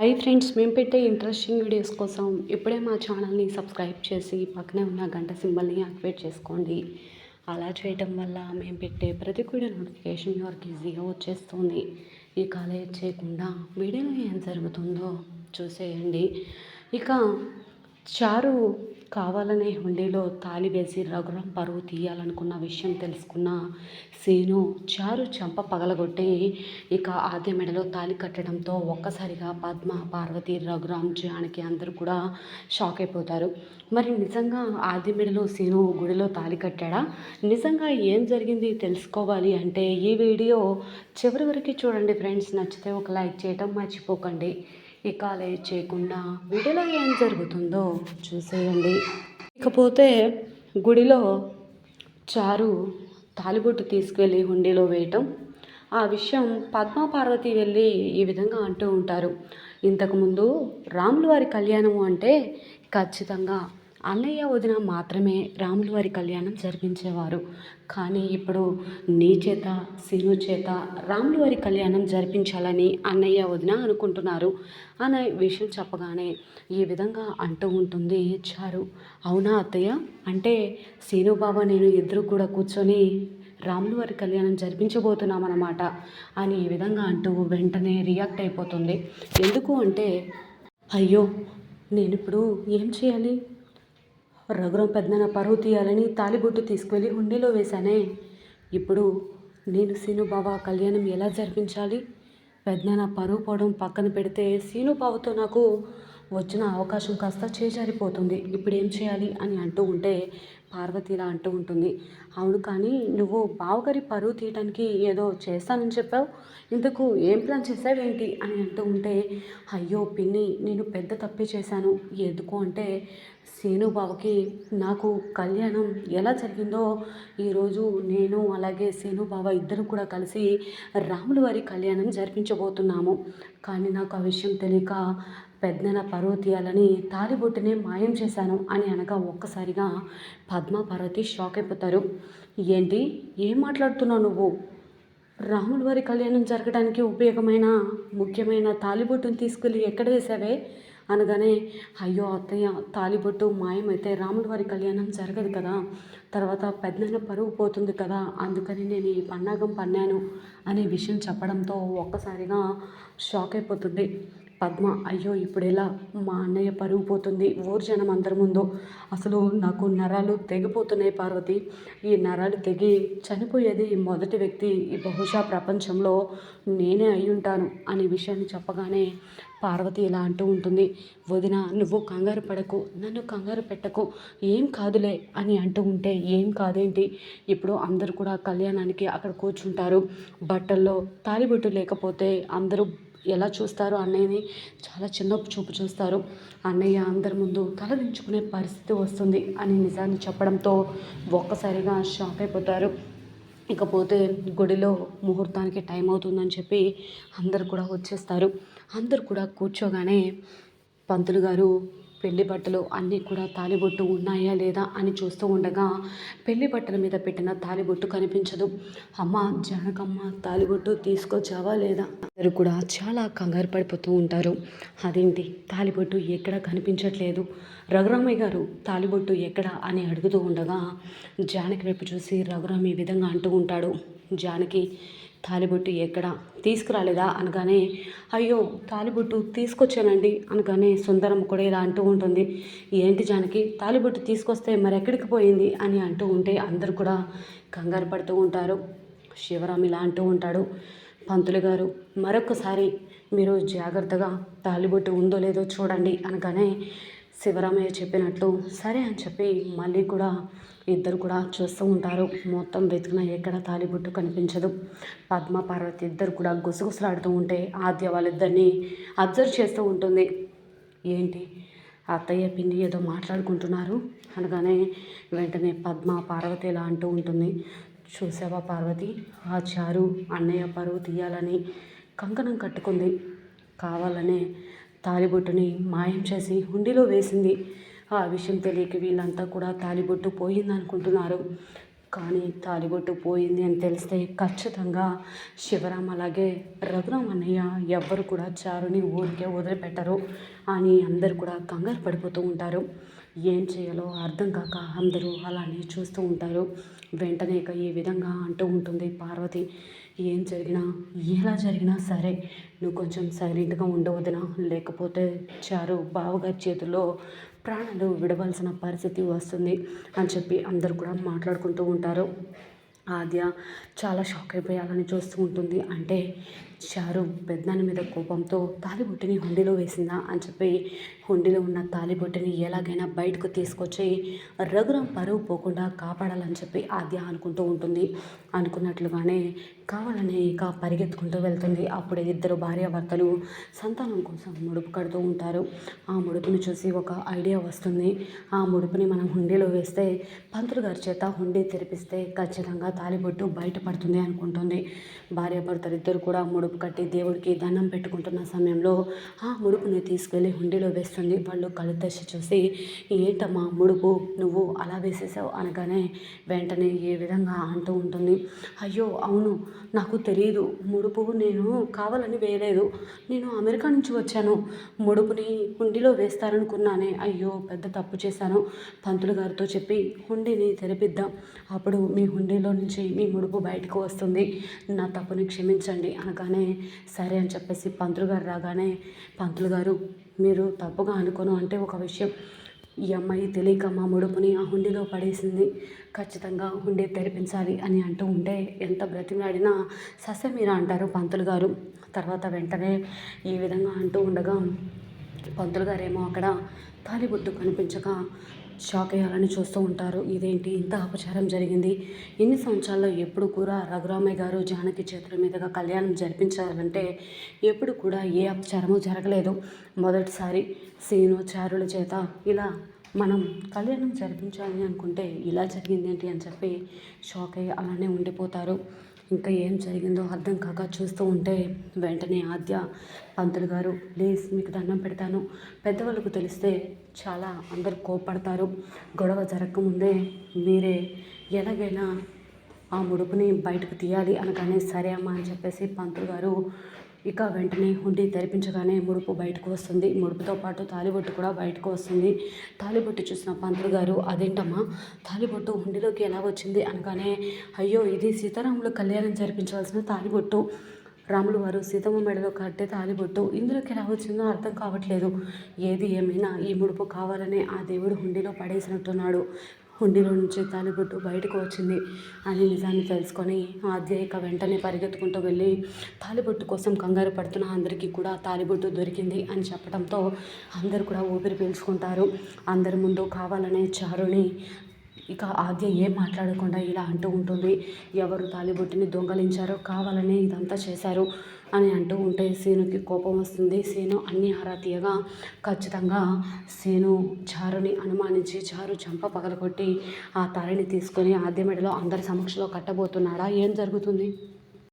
Hi friends మేము పెట్టే interesting videos కోసం ఇప్పుడే మా ఛానల్ని సబ్స్క్రైబ్ చేసి పక్కనే ఉన్న గంట సింబల్ని యాక్టివేట్ చేసుకోండి. అలా చేయటం వల్ల మేము పెట్టే ప్రతి కూడా నోటిఫికేషన్ వరకు ఈజీగా వచ్చేస్తుంది. ఈ కాలేజ్ చేయకుండా వీడియోలో ఏం జరుగుతుందో చూసేయండి. ఇక చారు కావాలనే హుండీలో తాళి వేసి రఘురాం పరువు తీయాలనుకున్న విషయం తెలుసుకున్న సీను చారు చెంప పగలగొట్టి ఇక ఆద్య మెడలో తాళి కట్టడంతో ఒక్కసారిగా పద్మ పార్వతి రఘురాం జానకి అందరూ కూడా షాక్ అయిపోతారు. మరి నిజంగా ఆది మెడలో సీను గుడిలో తాళి కట్టాడా? నిజంగా ఏం జరిగింది తెలుసుకోవాలి అంటే ఈ వీడియో చివరి వరకు చూడండి ఫ్రెండ్స్. నచ్చితే ఒక లైక్ చేయటం మర్చిపోకండి. ఇక లేట్ చేయకుండా వీడియోలో ఏం జరుగుతుందో చూసేయండి. ఇకపోతే గుడిలో చారు తాలిబొట్టు తీసుకువెళ్ళి హుండీలో వేయటం ఆ విషయం పద్మా పార్వతి వెళ్ళి ఈ విధంగా అంటూ ఉంటారు. ఇంతకుముందు రాములు వారి కళ్యాణము అంటే ఖచ్చితంగా అన్నయ్య వదిన మాత్రమే రాములు వారి కళ్యాణం జరిపించేవారు. కానీ ఇప్పుడు నీ చేత సీను చేత రాములు వారి కళ్యాణం జరిపించాలని అన్నయ్య వదిన అనుకుంటున్నారు. అనే విషయం చెప్పగానే ఈ విధంగా అంటూ ఉంటుంది చారు. అవునా అత్తయ్య? అంటే సీను బాబా నేను ఇద్దరు కూడా కూర్చొని రాములు వారి కళ్యాణం జరిపించబోతున్నామన్నమాట అని ఈ విధంగా అంటూ వెంటనే రియాక్ట్ అయిపోతుంది. ఎందుకు అంటే అయ్యో నేను ఇప్పుడు ఏం చేయాలి? రఘురం పెద్దన పరువు తీయాలని తాలిబొట్టు తీసుకువెళ్ళి హుండీలో వేశానే. ఇప్పుడు నేను సీనుబావ కళ్యాణం ఎలా జరిపించాలి? పెద్దన పరువు పోవడం పక్కన పెడితే సీనుబావతో నాకు వచ్చిన అవకాశం కాస్త చేజారిపోతుంది. ఇప్పుడు ఏం చేయాలి అని అంటూ ఉంటే పార్వతి ఇలా అంటూ ఉంటుంది. అవును కానీ నువ్వు బావగారి పరువు తీయటానికి ఏదో చేస్తానని చెప్పావు. ఇందుకు ఏం ప్లాన్ చేసావేంటి అని అంటూ ఉంటే అయ్యో పిన్ని నేను పెద్ద తప్పే చేశాను. ఎందుకు అంటే సీను బావకి నాకు కళ్యాణం ఎలా జరిగిందో ఈరోజు నేను అలాగే సీను బావ ఇద్దరు కూడా కలిసి రాముల వారి కళ్యాణం జరిపించబోతున్నాము. కానీ నాకు ఆ విషయం తెలియక పెద్దన పరువు తీయాలని తాలిబొట్టునే మాయం చేశాను అని అనగా ఒక్కసారిగా పద్మ పార్వతి షాక్ అయిపోతారు. ఏంటి? ఏం మాట్లాడుతున్నావు నువ్వు? రాముల వారి కళ్యాణం జరగడానికి ఉపయోగమైన ముఖ్యమైన తాలిబొట్టును తీసుకెళ్ళి ఎక్కడ వేసావే? అనగానే అయ్యో అత్తయ్య తాలిబొట్టు మాయమైతే రాముడి వారి కళ్యాణం జరగదు కదా. తర్వాత పెద్దన పరువు పోతుంది కదా అందుకని నేను ఈ పన్నాగం పన్నాను అనే విషయం చెప్పడంతో ఒక్కసారిగా షాక్ అయిపోతుంది. పద్మ. అయ్యో ఇప్పుడెలా మా అన్నయ్య పరుగు పోతుంది? ఊరు జనం అందరి ముందు. అసలు నాకు నరాలు తెగిపోతున్నాయి పార్వతి. ఈ నరాలు తెగి చనిపోయేది మొదటి వ్యక్తి. ఈ బహుశా ప్రపంచంలో నేనే అయి ఉంటాను అనే విషయాన్ని చెప్పగానే పార్వతి ఇలా అంటూ ఉంటుంది. వదిన నువ్వు కంగారు పడకు. నన్ను కంగారు పెట్టకు. ఏం కాదులే అని అంటూ ఉంటే ఏం కాదేంటి? ఇప్పుడు అందరూ కూడా కళ్యాణానికి అక్కడ కూర్చుంటారు. బట్టల్లో తాలిబొట్టు లేకపోతే అందరూ ఎలా చూస్తారు అన్నయ్యని? చాలా చిన్న చూపు చూస్తారు. అన్నయ్య అందరి ముందు తలదించుకునే పరిస్థితి వస్తుంది అని నిజాన్ని చెప్పడంతో ఒక్కసారిగా షాక్ అయిపోతారు. ఇకపోతే గుడిలో ముహూర్తానికి టైం అవుతుందని చెప్పి అందరు కూడా వచ్చేస్తారు. అందరు కూడా కూర్చోగానే పంతులు గారు పెళ్ళి బట్టలు అన్నీ కూడా తాలిబొట్టు ఉన్నాయా లేదా అని చూస్తూ ఉండగా పెళ్ళి బట్టల మీద పెట్టిన తాలిబొట్టు కనిపించదు. అమ్మ జనకమ్మ తాలిబొట్టు తీసుకొచ్చావా లేదా? అందరూ కూడా చాలా కంగారు పడిపోతూ ఉంటారు. అదేంటి? తాలిబొట్టు ఎక్కడ కనిపించట్లేదు? రఘురామయ్య గారు తాలిబొట్టు ఎక్కడ అని అడుగుతూ ఉండగా జానకి వైపు చూసి రఘురామ్ ఈ విధంగా అంటూ ఉంటాడు. జానకి తాలిబొట్టు ఎక్కడ తీసుకురాలేదా అనగానే అయ్యో తాలిబొట్టు తీసుకొచ్చానండి అనగానే సుందరం కూడా ఇలా అంటూ ఉంటుంది. ఏంటి జానకి తాలిబొట్టు తీసుకొస్తే మరి ఎక్కడికి పోయింది? అని అంటూ ఉంటే అందరు కూడా కంగారు పడుతూ ఉంటారు. శివరాం ఇలా అంటూ ఉంటాడు. పంతులు గారు మరొకసారి మీరు జాగ్రత్తగా తాలిబొట్టు ఉందో లేదో చూడండి అనగానే శివరామయ్య చెప్పినట్లు సరే అని చెప్పి మళ్ళీ కూడా ఇద్దరు కూడా చూస్తూ ఉంటారు. మొత్తం వెతికిన ఎక్కడ తాలిబొట్టు కనిపించదు. పద్మ పార్వతి ఇద్దరు కూడా గుసగుసలాడుతూ ఉంటే ఆద్య వాళ్ళిద్దరిని అబ్జర్వ్ చేస్తూ ఉంటుంది. ఏంటి? అత్తయ్య పిండి ఏదో మాట్లాడుకుంటున్నారు? అనగానే వెంటనే పద్మ పార్వతి ఇలా అంటూ ఉంటుంది. చూసావా పార్వతి? ఆ చారు అన్నయ్య పరువు తీయాలని కంకణం కట్టుకుంది. కావాలనే తాలిబొట్టుని మాయం చేసి హుండీలో వేసింది. ఆ విషయం తెలియక వీళ్ళంతా కూడా తాలిబొట్టు పోయిందనుకుంటున్నారు. కానీ తాలిబొట్టు పోయింది అని తెలిస్తే ఖచ్చితంగా శివరాం అలాగే రఘురామ్ అన్నయ్య ఎవ్వరు కూడా చారుని ఊరికే వదిలిపెట్టరు. అని అందరు కూడా కంగారు పడిపోతూ ఉంటారు. ఏం చేయాలో అర్థం కాక అందరూ అలానే చూస్తూ ఉంటారు. వెంటనే ఇక ఈ విధంగా అంటూ ఉంటుంది పార్వతి. ఏం జరిగినా ఎలా జరిగినా సరే నువ్వు కొంచెం సైలెంట్గా ఉండవద్దునా? లేకపోతే చారు బావగారి చేతిలో ప్రాణాలు విడవలసిన పరిస్థితి వస్తుంది అని చెప్పి అందరు కూడా మాట్లాడుకుంటూ ఉంటారు. ఆద్య చాలా షాక్ అయిపోయాలని చూస్తూ ఉంటుంది. అంటే చారు పెద్దనాన్న మీద కోపంతో తాలిబొట్టిని హుండీలో వేసిందా అని చెప్పి హుండీలో ఉన్న తాలిబొట్టిని ఎలాగైనా బయటకు తీసుకొచ్చి రఘురాం పరువు పోకుండా కాపాడాలని చెప్పి ఆద్య అనుకుంటూ ఉంటుంది. అనుకున్నట్లుగానే కావాలని ఇక పరిగెత్తుకుంటూ వెళ్తుంది. అప్పుడే ఇద్దరు భార్యాభర్తలు సంతానం కోసం ముడుపు కడుతూ ఉంటారు. ఆ ముడుపుని చూసి ఒక ఐడియా వస్తుంది. ఆ ముడుపుని మనం హుండీలో వేస్తే పంతులు గారి చేత హుండీ తెరిపిస్తే ఖచ్చితంగా తాలిబొట్టు బయటపడుతుంది అనుకుంటుంది. భార్యాభర్తలు ఇద్దరు కూడా ముడుపు కట్టి దేవుడికి దండం పెట్టుకుంటున్న సమయంలో ఆ ముడుపుని తీసుకెళ్ళి హుండీలో వేస్తుంది. వాళ్ళు కళ్ళు తెచ్చి చూసి ఏంటమ్మా ముడుపు? నువ్వు అలా వేసేసావు? అనగానే వెంటనే ఏ విధంగా అంటూ ఉంటుంది. అయ్యో అవును. నాకు తెలియదు ముడుపు నేను కావాలని వేయలేదు. నేను అమెరికా నుంచి వచ్చాను. ముడుపుని హుండీలో వేస్తారనుకున్నానే అయ్యో పెద్ద తప్పు చేశాను పంతులు గారితో చెప్పి హుండీని తెరిపిద్దాం. అప్పుడు మీ హుండీలో నుంచి మీ ముడుపు బయటకు వస్తుంది. నా తప్పుని క్షమించండి. అనగానే సరే అని చెప్పేసి పంతులు గారు రాగానే పంతులు గారు మీరు తప్పుగా అనుకోను. అంటే ఒక విషయం ఈ అమ్మాయి తెలియక మా ముడుపుని ఆ హుండీలో పడేసింది. ఖచ్చితంగా హుండీ తెరిపించాలి అని అంటూ ఉంటే ఎంత బ్రతిమలాడినా మీరా అంటారు పంతులు గారు. తర్వాత వెంటనే ఈ విధంగా అంటూ ఉండగా పంతులు గారేమో అక్కడ తాలిబొట్టు కనిపించక షాక్ అయ్యాలని చూస్తూ ఉంటారు. ఇదేంటి? ఇంత అపచారం జరిగింది. ఇన్ని సంవత్సరాల్లో ఎప్పుడు కూడా రఘురామయ్య గారు జానకి చేతుల మీదుగా కళ్యాణం జరిపించాలంటే ఎప్పుడు కూడా ఏ అపచారము జరగలేదు. మొదటిసారి సీను చారుల చేత ఇలా మనం కళ్యాణం జరిపించాలని అనుకుంటే ఇలా జరిగింది ఏంటి అని చెప్పి షాక్ అయ్యి అలానే ఉండిపోతారు. ఇంకా ఏం జరిగిందో అర్థం కాక చూస్తూ ఉంటే వెంటనే ఆద్య పంతులు గారు ప్లీజ్ మీకు దండం పెడతాను. పెద్దవాళ్ళకు తెలిస్తే చాలా అందరు కోపడతారు గొడవ జరగకముందే మీరే ఎలాగైనా ఆ ముడుపుని బయటకు తీయాలి అనగానే సరే అమ్మా అని చెప్పేసి పంతులు గారు ఇక వెంటనే హుండీ తెరిపించగానే ముడుపు బయటకు వస్తుంది. ముడుపుతో పాటు తాలిబొట్టు కూడా బయటకు వస్తుంది. తాలిబొట్టు చూసిన పంతులు గారు అదేంటమ్మా? తాలిబొట్టు హుండీలోకి ఎలా వచ్చింది? అనగానే అయ్యో ఇది సీతారాములు కళ్యాణం జరిపించవలసిన తాలిబొట్టు. రాములు వారు సీతమ్మ మెడలో కట్టే తాలిబొట్టు ఇందులోకి ఎలా వచ్చిందో అర్థం కావట్లేదు. ఏది ఏమైనా ఈ ముడుపు కావాలనే ఆ దేవుడు హుండీలో పడేసినట్టున్నాడు. హుండీలో నుంచి తాలిబొట్టు బయటకు వచ్చింది అని నిజాన్ని తెలుసుకొని ఆధ్యాయిక వెంటనే పరిగెత్తుకుంటూ వెళ్ళి తాలిబొట్టు కోసం కంగారు పడుతున్న అందరికీ కూడా తాలిబొట్టు దొరికింది అని చెప్పడంతో అందరు కూడా ఊపిరి పీల్చుకుంటారు. అందరి ముందు కావాలనే చారుని ఇక ఆద్య ఏం మాట్లాడకుండా ఇలా అంటూ ఉంటుంది. ఎవరు తాలిబొట్టిని దొంగలించారో కావాలని ఇదంతా చేశారు అని అంటూ ఉంటే సీనుకి కోపం వస్తుంది. సీను అన్ని ఆరాతీయగా ఖచ్చితంగా సీను చారుని అనుమానించి చారు చంప పగలగొట్టి ఆ తాళిని తీసుకొని ఆద్య మెడలో అందరి సమక్షంలో కట్టబోతున్నాడా? ఏం జరుగుతుంది?